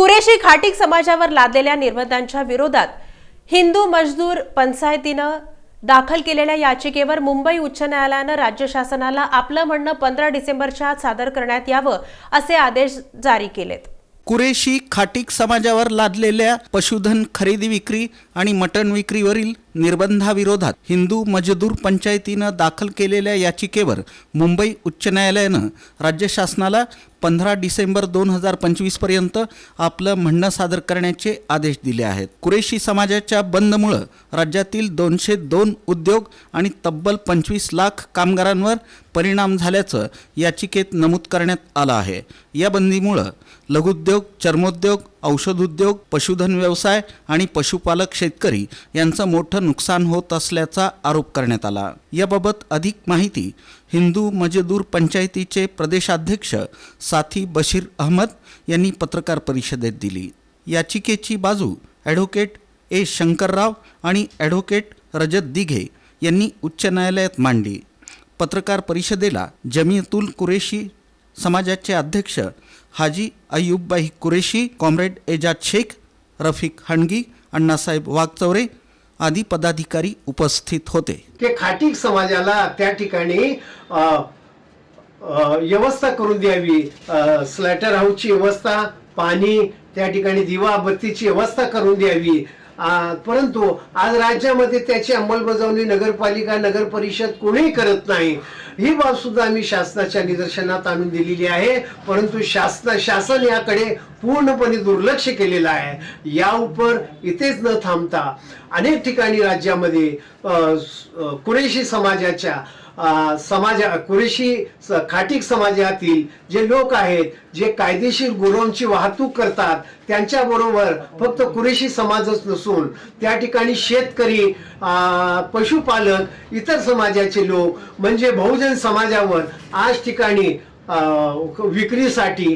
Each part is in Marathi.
कुरेशी खाटीक समाजावर लादलेल्या निर्बंधांच्या विरोधात हिंदू मजदूर पंचायतीनं दाखल केलेल्या याचिकेवर मुंबई उच्च न्यायालयानं राज्य शासनाला आपलं म्हणणं पंधरा डिसेंबरच्या आत सादर करण्यात यावं असे आदेश जारी केलेत. कुरेशी खाटीक समाजावर लादलेल्या पशुधन खरेदी विक्री आणि मटण विक्रीवरील निर्बंधाविरोधात हिंदू मजदूर पंचायतीनं दाखल केलेल्या याचिकेवर मुंबई उच्च न्यायालयानं राज्य शासनाला पंधरा डिसेंबर दोन हजार पंचवीसपर्यंत आपलं म्हणणं सादर करण्याचे आदेश दिले आहेत. कुरेशी समाजाच्या बंदमुळं राज्यातील दोनशे दोन उद्योग आणि तब्बल पंचवीस लाख कामगारांवर परिणाम झाल्याचं याचिकेत नमूद करण्यात आलं आहे. या बंदीमुळं लघुद्योग चर्मोद्योग औषध उद्योग पशुधन व्यवसाय आणि पशुपालक शेतकरी यांचं मोठं नुकसान होत असल्याचा आरोप करण्यात आला. याबाबत अधिक माहिती हिंदू मजदूर पंचायतीचे प्रदेशाध्यक्ष साथी बशीर अहमद यांनी पत्रकार परिषदेत दिली. याचिकेची बाजू ॲडव्होकेट ए शंकरराव आणि ॲडव्होकेट रजत दिघे यांनी उच्च न्यायालयात मांडली. पत्रकार परिषदेला जमीतुल कुरेशी समाजाचे अध्यक्ष हाजी अय्यूबबाई कुरेशी कॉम्रेड एजाज शेख रफिक हणगी अण्णासाहेब वाघचौरे आदी पदाधिकारी उपस्थित होते. ते खाटीक समाजाला त्या ठिकाणी व्यवस्था करून द्यावी. स्लॅटर हाऊसची व्यवस्था पाणी त्या ठिकाणी दिवा बत्तीची व्यवस्था करून द्यावी. परंतु आज राज्यामध्ये त्याची अंमलबजावणी नगरपालिका नगर परिषद कोणीही करत नाही. ही बाब सुद्धा आम्ही शासनाच्या निदर्शनात आणून दिलेली आहे. परंतु शासन शासन याकडे पूर्णपणे दुर्लक्ष केलेलं आहे. या उपर इथेच न थांबता अनेक ठिकाणी राज्यामध्ये कुरेशी समाजाच्या समाजा कुरेशी खाटिक खाटीक समाजातील जे लोक आहेत जे कायदेशीर गुरांची वाहतूक करतात त्यांच्याबरोबर फक्त कुरेशी समाजच नसून त्या ठिकाणी शेतकरी पशुपालक इतर समाजाचे लोक म्हणजे बहुजन समाजावर आज ठिकाणी विक्रीसाठी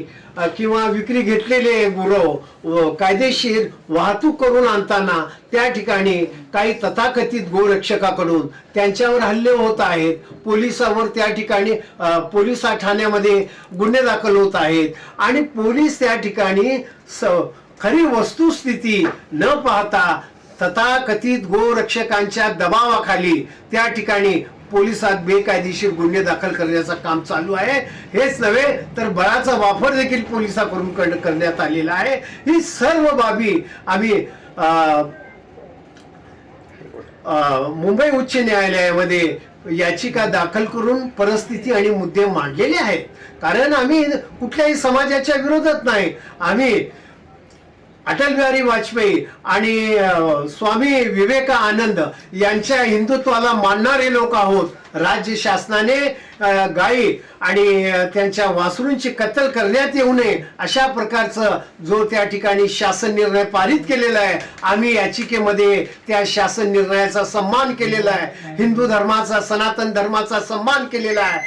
किंवा विक्री घेतलेले गुरव कायदेशीर वाहतूक करून आणताना त्या ठिकाणी काही तथाकथित गोरक्षकाकडून त्यांच्यावर हल्ले होत आहेत. पोलिसावर त्या ठिकाणी पोलीस ठाण्यामध्ये गुन्हे दाखल होत आहेत. आणि पोलीस त्या ठिकाणी स खरी वस्तुस्थिती न पाहता तथाकथित गोरक्षकांच्या दबावाखाली त्या ठिकाणी पोलिसात बेकायदेशीर गुन्हे दाखल करण्याचं काम चालू आहे. हेच नव्हे तर बळाचा वापर देखील पोलिसाकडून करण्यात आलेला आहे. ही सर्व बाबी आम्ही अं, अं, मुंबई उच्च न्यायालयामध्ये याचिका दाखल करून परिस्थिती आणि मुद्दे मांडलेले आहेत. कारण आम्ही कुठल्याही समाजाच्या विरोधात नाही. आम्ही अटल बिहारी वाजपेयी आणि स्वामी विवेकानंद यांच्या हिंदुत्वाला मानणारे लोक आहोत. राज्य शासनाने अ, गायी आणि त्यांच्या वासरूंची कत्तल करण्यात येऊ नये अशा प्रकारचं जो त्या ठिकाणी शासन निर्णय पारित केलेला आहे आम्ही याचिकेमध्ये त्या शासन निर्णयाचा सन्मान केलेला आहे. हिंदू धर्माचा सनातन धर्माचा सन्मान केलेला आहे.